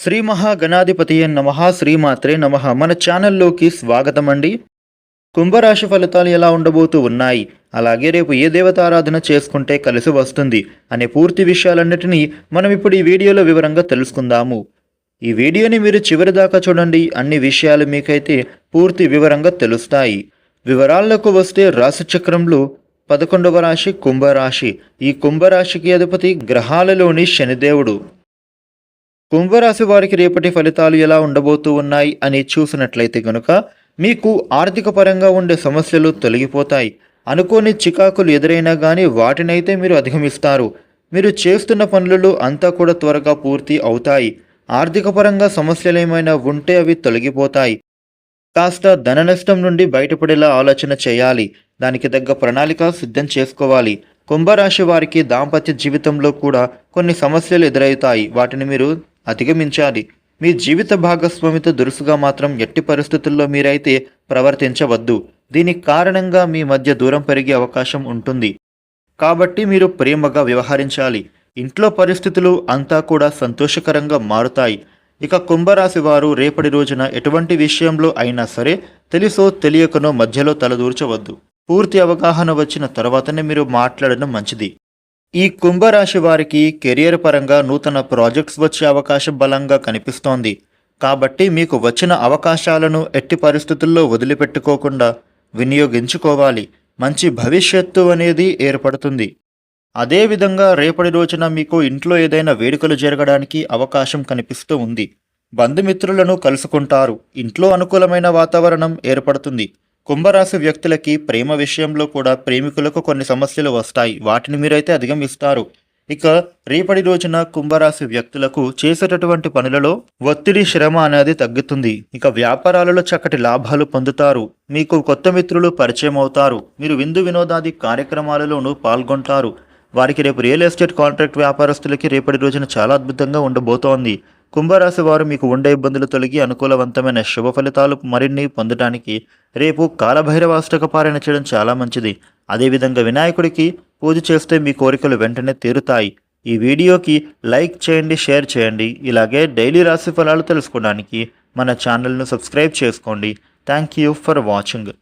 శ్రీ మహాగణాధిపతి నమ శ్రీమాత్రే నమ. మన ఛానల్లోకి స్వాగతం అండి కుంభరాశి ఫలితాలు ఎలా ఉండబోతూ ఉన్నాయి? అలాగే రేపు ఏ దేవతారాధన చేసుకుంటే కలిసి వస్తుంది? అనే పూర్తి విషయాలన్నిటినీ మనం ఇప్పుడు ఈ వీడియోలో వివరంగా తెలుసుకుందాము. ఈ వీడియోని మీరు చివరి దాకా చూడండి. అన్ని విషయాలు మీకైతే పూర్తి వివరంగా తెలుస్తాయి. వివరాల్లోకి వస్తే రాశిచక్రంలో పదకొండవ రాశి కుంభరాశి. ఈ కుంభరాశికి అధిపతి గ్రహాలలోని శనిదేవుడు. కుంభరాశి వారికి రేపటి ఫలితాలు ఎలా ఉండబోతూ ఉన్నాయి అని చూసినట్లయితే గనుక మీకు ఆర్థిక పరంగా ఉండే సమస్యలు తొలగిపోతాయి. అనుకోని చికాకులు ఎదురైనా కానీ వాటినైతే మీరు అధిగమిస్తారు. మీరు చేస్తున్న పనులలో అంతా కూడా త్వరగా పూర్తి అవుతాయి. ఆర్థిక పరంగా సమస్యలు ఏమైనా ఉంటే అవి తొలగిపోతాయి. కాస్త ధన నష్టం నుండి బయటపడేలా ఆలోచన చేయాలి. దానికి తగ్గ ప్రణాళిక సిద్ధం చేసుకోవాలి. కుంభరాశి వారికి దాంపత్య జీవితంలో కూడా కొన్ని సమస్యలు ఎదురవుతాయి. వాటిని మీరు అధిగమించాలి. మీ జీవిత భాగస్వామితో దురుసుగా మాత్రం ఎట్టి పరిస్థితుల్లో మీరైతే ప్రవర్తించవద్దు. దీనికి కారణంగా మీ మధ్య దూరం పెరిగే అవకాశం ఉంటుంది. కాబట్టి మీరు ప్రేమగా వ్యవహరించాలి. ఇంట్లో పరిస్థితులు అంతా కూడా సంతోషకరంగా మారుతాయి. ఇక కుంభరాశి వారు రేపటి రోజున ఎటువంటి విషయంలో అయినా సరే తెలుసో తెలియకనో మధ్యలో తలదూర్చవద్దు. పూర్తి అవగాహన వచ్చిన తర్వాతనే మీరు మాట్లాడడం మంచిది. ఈ కుంభరాశి వారికి కెరియర్ పరంగా నూతన ప్రాజెక్ట్స్ వచ్చే అవకాశం బలంగా కనిపిస్తోంది. కాబట్టి మీకు వచ్చిన అవకాశాలను ఎట్టి పరిస్థితుల్లో వదిలిపెట్టుకోకుండా వినియోగించుకోవాలి. మంచి భవిష్యత్తు అనేది ఏర్పడుతుంది. అదేవిధంగా రేపటి రోజున మీకు ఇంట్లో ఏదైనా వేడుకలు జరగడానికి అవకాశం కనిపిస్తూ ఉంది. బంధుమిత్రులను కలుసుకుంటారు. ఇంట్లో అనుకూలమైన వాతావరణం ఏర్పడుతుంది. కుంభరాశి వ్యక్తులకి ప్రేమ విషయంలో కూడా ప్రేమికులకు కొన్ని సమస్యలు వస్తాయి. వాటిని మీరైతే అధిగమిస్తారు. ఇక రేపటి రోజున కుంభరాశి వ్యక్తులకు చేసేటటువంటి పనులలో ఒత్తిడి శ్రమ అనేది తగ్గుతుంది. ఇక వ్యాపారాలలో చక్కటి లాభాలు పొందుతారు. మీకు కొత్త మిత్రులు పరిచయం అవుతారు. మీరు విందు వినోదాది కార్యక్రమాలలోనూ పాల్గొంటారు. వారికి రేపు రియల్ ఎస్టేట్ కాంట్రాక్ట్ వ్యాపారస్తులకి రేపటి రోజున చాలా అద్భుతంగా ఉండబోతోంది. కుంభరాశి వారు మీకు ఉండే ఇబ్బందులు తొలగి అనుకూలవంతమైన శుభ ఫలితాలు మరిన్ని పొందడానికి రేపు కాలభైరవాష్టక పారాయణ చేయడం చాలా మంచిది. అదేవిధంగా వినాయకుడికి పూజ చేస్తే మీ కోరికలు వెంటనే తీరుతాయి. ఈ వీడియోకి లైక్ చేయండి షేర్ చేయండి. ఇలాగే డైలీ రాశి ఫలాలు తెలుసుకోవడానికి మన ఛానల్ను సబ్స్క్రైబ్ చేసుకోండి. Thank you for watching.